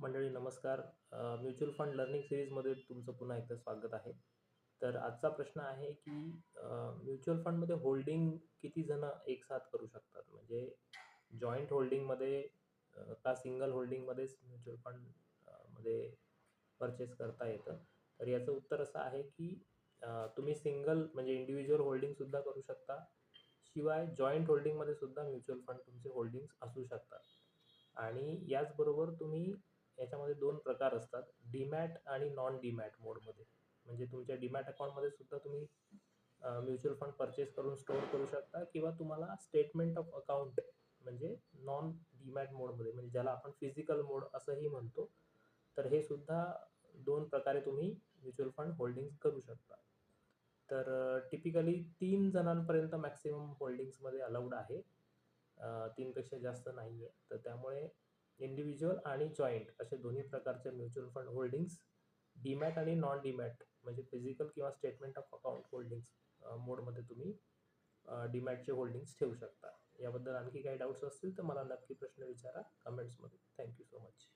मंडळी नमस्कार. Mutual fund learning सिरीजमध्ये तुमचं पुन्हा एकदा स्वागत आहे. तर आजचा प्रश्न आहे की म्युच्युअल फंडमध्ये होल्डिंग किती जण एक साथ करू शकतात? म्हणजे जॉईंट होल्डिंगमध्ये का सिंगल होल्डिंगमध्येच म्युच्युअल फंडमध्ये परचेस करता येतं? तर याचं उत्तर असं आहे की तुम्ही सिंगल म्हणजे इंडिव्हिज्युअल होल्डिंगसुद्धा करू शकता. शिवाय जॉईंट होल्डिंगमध्ये सुद्धा म्युच्युअल फंड तुमचे होल्डिंग्स असू शकतात. आणि याचबरोबर तुम्ही दोन प्रकार असतात डीमॅट आणि नॉन डीमॅट मोडमध्ये. म्हणजे तुमच्या डीमॅट अकाउंटमध्ये सुद्धा तुम्ही म्युच्युअल फंड परचेस करून स्टोअर करू शकता किंवा तुम्हाला स्टेटमेंट ऑफ अकाउंट म्हणजे नॉन डीमॅट मोडमध्ये म्हणजे ज्याला आपण फिजिकल मोड असंही म्हणतो तर हे सुद्धा दोन प्रकारे तुम्ही म्युच्युअल फंड होल्डिंग्स करू शकता. तर टिपिकली तीन जणांपर्यंत मॅक्सिमम होल्डिंग्समध्ये अलाउड आहे. तीनपेक्षा जास्त नाही आहे तर त्यामुळे इंडिव्हिज्युअल आणि जॉईंट असे दोन्ही प्रकारचे म्युच्युअल फंड होल्डिंग्स डीमॅट आणि नॉन डीमॅट म्हणजे फिजिकल किंवा स्टेटमेंट ऑफ अकाउंट होल्डिंग्स मोडमध्ये तुम्ही डीमॅटचे होल्डिंग्स ठेवू शकता. याबद्दल आणखी काही डाऊट्स असतील तर मला नक्की प्रश्न विचारा कमेंट्समध्ये थँक्यू सो मच